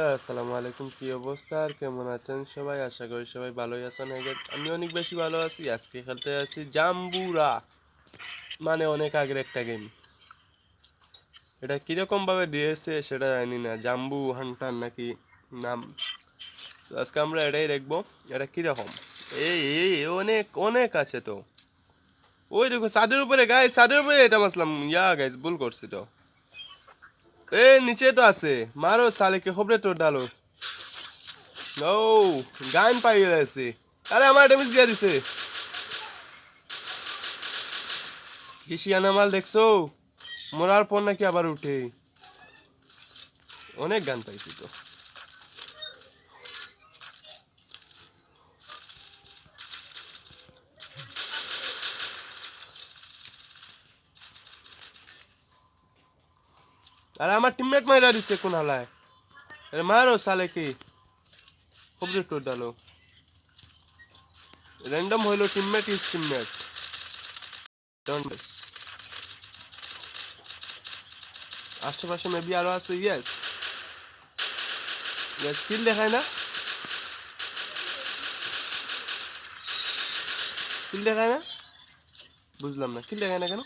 আসসালামু আলাইকুম। কি অবস্থা? আর কেমন আছেন সবাই? আশা করি সবাই ভালোই আছেন। আমি অনেক বেশি ভালো আছি, আজকে খেলতে জাম্বুরা। মানে অনেক আগের একটা গেম এটা কীরকম ভাবে দিয়েছে সেটা জানি না। জাম্বু হান্টার নাকি নাম। আজকে আমরা এটাই দেখব, এটা কীরকম। এই এই অনেক অনেক আছে তো। ওই দেখো, সাদের উপরে গায়ে সাদের উপরে এটা মাসলাম ইয়া গাইজ ভুল করছি তো। এ নিচে তো আছে মারো সালেকে খবরে তোর ডালো গান পাই আছে আরে আমার ড্যামেজ দিয়ে দিছে। কিসিয়ানা মাল দেখছ। মরার পর নাকি আবার উঠে অনেক গান পাইছি তো। আরে আমার টিমমেট মাইরা দিছে কোন হালায় আরে মারো সালে কি খবরে তোর ডালো। র্যান্ডম হইল টিমমেট ইজ টিমমেট আশেপাশে মেবি আরও আছে ইয়েস ইয়েস কিল দেখায় না। কিল দেখায় না? বুঝলাম না। কিল দেখায় না কেন?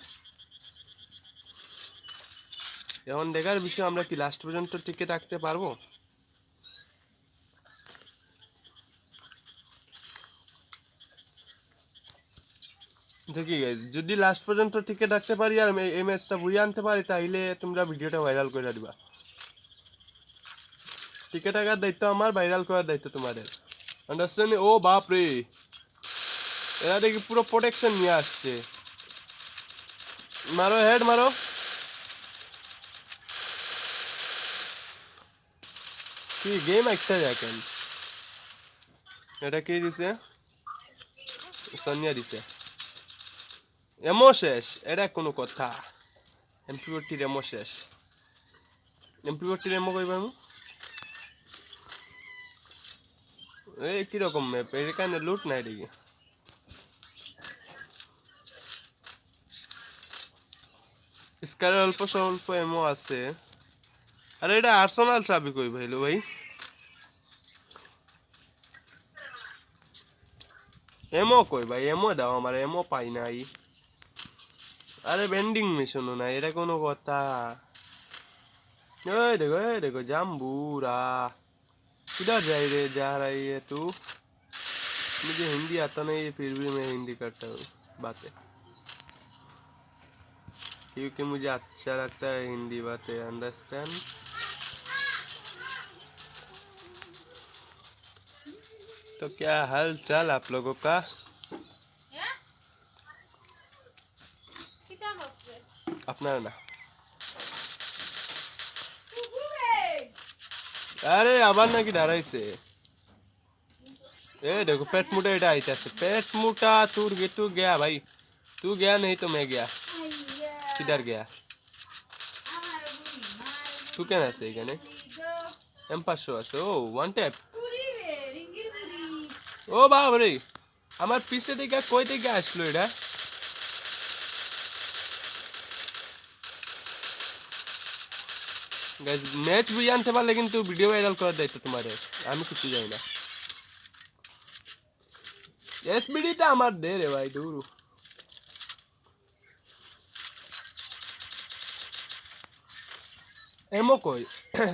এখন দেখার বিষয়, আমরা কি লাস্ট পর্যন্ত টিকে থাকতে পারব? দেখি গাইজ যদি লাস্ট পর্যন্ত টিকে থাকতে পারি আর এই ম্যাচটা বুঝিয়ে আনতে পারি, তাইলে তোমরা ভিডিওটা ভাইরাল করে দিবা। টিকে থাকার দায়িত্ব আমার ভাইরাল করার দায়িত্ব তোমাদের। আন্ডারস্ট্যান্ড ও বাপ রে এরা দেখি পুরো প্রোটেকশন নিয়ে আসছে। মারো হেড মারো। কি গেম একটা দেখেন। এটা কে দিছে? সনিয়া দিছে। এমো শেষ, এটা কোনো কথা। এমপি ফোরটির এমো শেষ। এমপি ফোরটির এমো কইবা আমি এই কীরকম ম্যাপ এর এখানে লুট নাই দেখি। স্কারের অল্প স্বল্প এমো আছে। আরে এটা আর্সেনাল চাবি কই ভাইলো ভাই এমো কই ভাই এমো দাও আমার এমো পাই নাই আরে বেন্ডিং মিশনও নাই এটা কোনো কথা এই দেখো এই দেখো জাম্বুরা किधर जा रही जा रही है तू मुझे हिंदी आता नहीं है फिर भी मैं हिंदी करता हूँ बातें क्योंकि मुझे अच्छा लगता है हिंदी बातें अंडरस्टैंड तो क्या हाल चाल आप लोगों का কিতা করছে আপনার না কুকুরে আরে আবার নাকি দাঁড়াইছে ए देखो पेट मुटा এটা আইতাছে पेट मुटा तू गे तू गया भाई तू गया नहीं तो मैं गया किधर गया আমার বুড়ি মার तू কেন আছে এখানে এম পাঁচশো আছে ও ওয়ান ট্যাপ ও বাবা রে আমার পিছে থেকে কই থেকে আসলো এটা? গাইজ ম্যাচ বুঝে আনতে পারলে কিন্তু ভিডিও ভাইরাল করার দায়িত্ব তোমার আমি কিছু জানি না। এসবিডিটা আমার দে রে ভাই দূর এমো কই?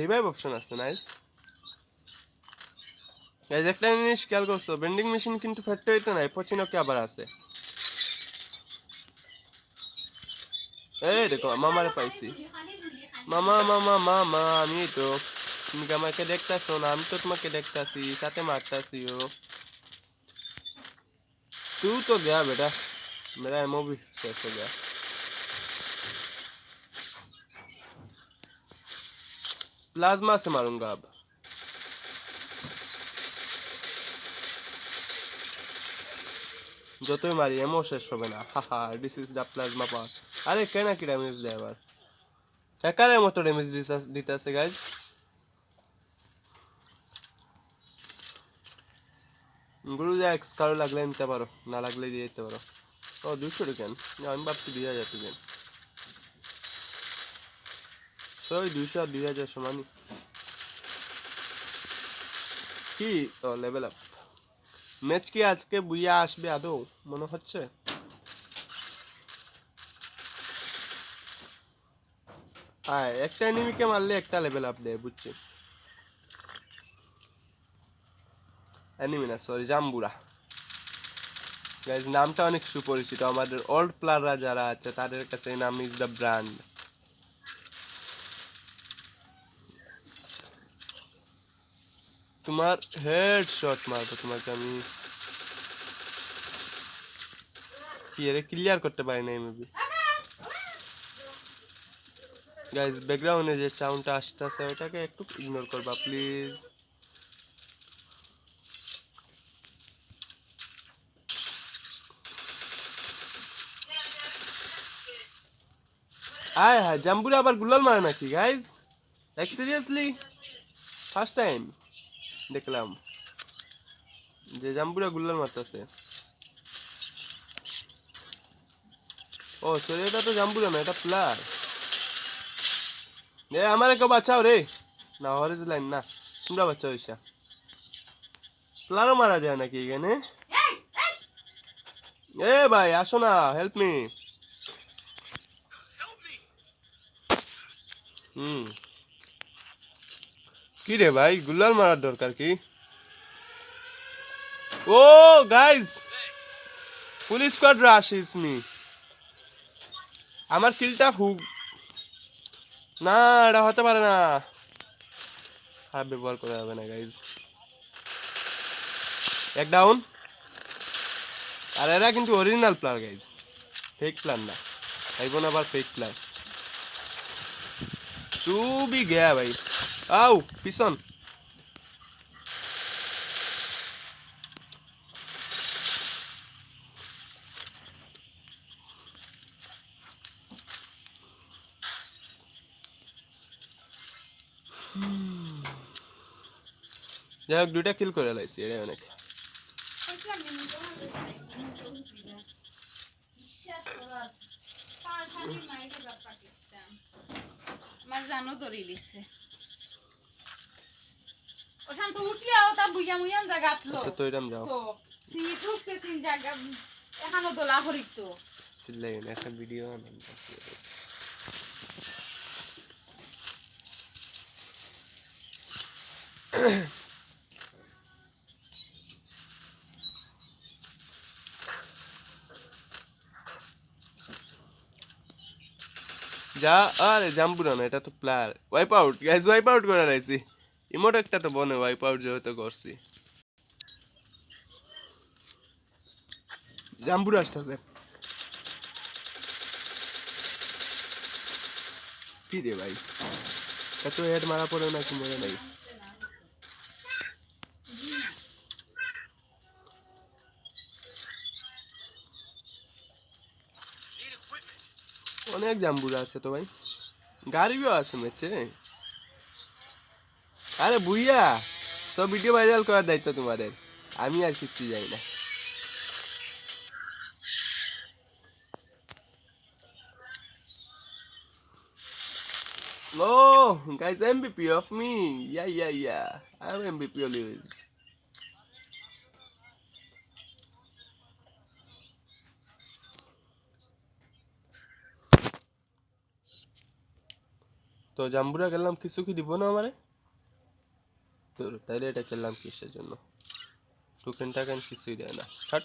রিভাইভ অপশন আছে নাইস গাইজ একটা জিনিস খেয়াল করছো বেন্ডিং মেশিন কিন্তু ফেটতে হইতে নাই পচিনকে আবার আছে এই দেখো মামারে পাইছি মামা মামা মামা আমি এই তো তুমি কি আমাকে দেখতাছো না আমি তো তোমাকে দেখতাছি সাথে মারতাছিও तू तो गया बेटा मेरा एमओ भी शेष हो गया प्लाज्मा से मारूंगा अब যতই মারি এমও শেষ হবে না। হাহা this is the plasma power আরে, কেনা কি ড্যামেজ দেয় আবার? একারের মতো ড্যামেজ দিতেছে গাইজ গুরু এক্স কারও লাগলে নিতে পারো, না লাগলে দিয়ে দিতে পারো। ও, দুশো কেন আমি ভাবছি দিয়ে যেত কেন একশো দুইশো আর দুই হাজার সমানই। কি? ও লেভেল আপ ম্যাচ কি আজকে বুইয়া আসবে আদৌ? মনে হচ্ছে? হ্যাঁ একটা এনিমিকে মারলে একটা লেভেল আপ দেয়, বুঝছি। এনিমি না সরি জাম্বুরা। গাইজ নামটা অনেক সুপরিচিত। আমাদের ওল্ড প্লেয়াররা যারা আছে, তাদের কাছে এই নাম ইজ দ্য ব্র্যান্ড তোমার হেড শট মারবো তোমাকে আমি। কি এর ক্লিয়ার করতে পারি না মেবি গাইজ ব্যাকগ্রাউন্ডে যে সাউন্ডটা আসতেছে ওটাকে একটু ইগনোর করবা প্লিজ আয় হ্যাঁ জাম্বুরে আবার গুলাল মারে নাকি guys like seriously first time দেখলাম যে জাম্বুরা গুলাল মারতেছে ও সরি এটা তো জাম্বুরা না, এটা প্লার এ, আমার কেউ বাঁচাও রে। না হরেজ লাইন না, তোমরা বাচ্চা হইসা প্লারও মারা যায় নাকি এখানে? এ ভাই, আসো না হেল্প মি হুম। কি রে ভাই গুলাল মারার দরকার কি? ও guys police squad rush is me আমার কিলটা হুক। না, এটা হতে পারে না। খারাপ ব্যবহার করা যাবে না গাইজ এক ডাউন আর এরা কিন্তু original player guys fake player না। ভাইবোন আবার ফেক প্লার টু বি গেয়া ভাই। আউ পিছন যাই হোক দুইটা কিল করে লাইছি এটাই অনেক। কইছিলাম নি, মুখে হাতে দেয়, মুখে উঠবি না। বিশ্বাস করার। পাঁচ হাজার মাইরে বাপ পাকিস্তান। আমার জানো ধরে লিখছে ওখান তো তা বুঝা মুইয়ান জায়গা আতলো আচ্ছা তো এরম যাও। তো সিট উঠতে সিন জায়গা এখানো দোলা হরিক তো। সিলাই না একটা ভিডিও আনন্দ। যা আরে এটা তো player wipe out guys wipe out করে রাখছি। ইমোট একটা তো বনে ওয়াইপ আউট যেহেতু করছি। জাম্বুরা আসতেছে কি রে ভাই? এত হেড মারা পড়ে নাকি মরে নাই? অনেক জাম্বুরা আছে তো ভাই। গাড়িও আছে মেচে আরে বুইয়া সব ভিডিও ভাইরাল করার দায়িত্ব তোমাদের আমি আর কিচ্ছু যাই না Oh, guys, MVP of me. Yeah, yeah, yeah. I'm MVP always. তো জাম্বুরা গেলাম কিছু কি দিব না আমারে তাইলে এটা খেললাম কিসের জন্য? টোকেন টাকেন কিছুই দেয় না। ছাট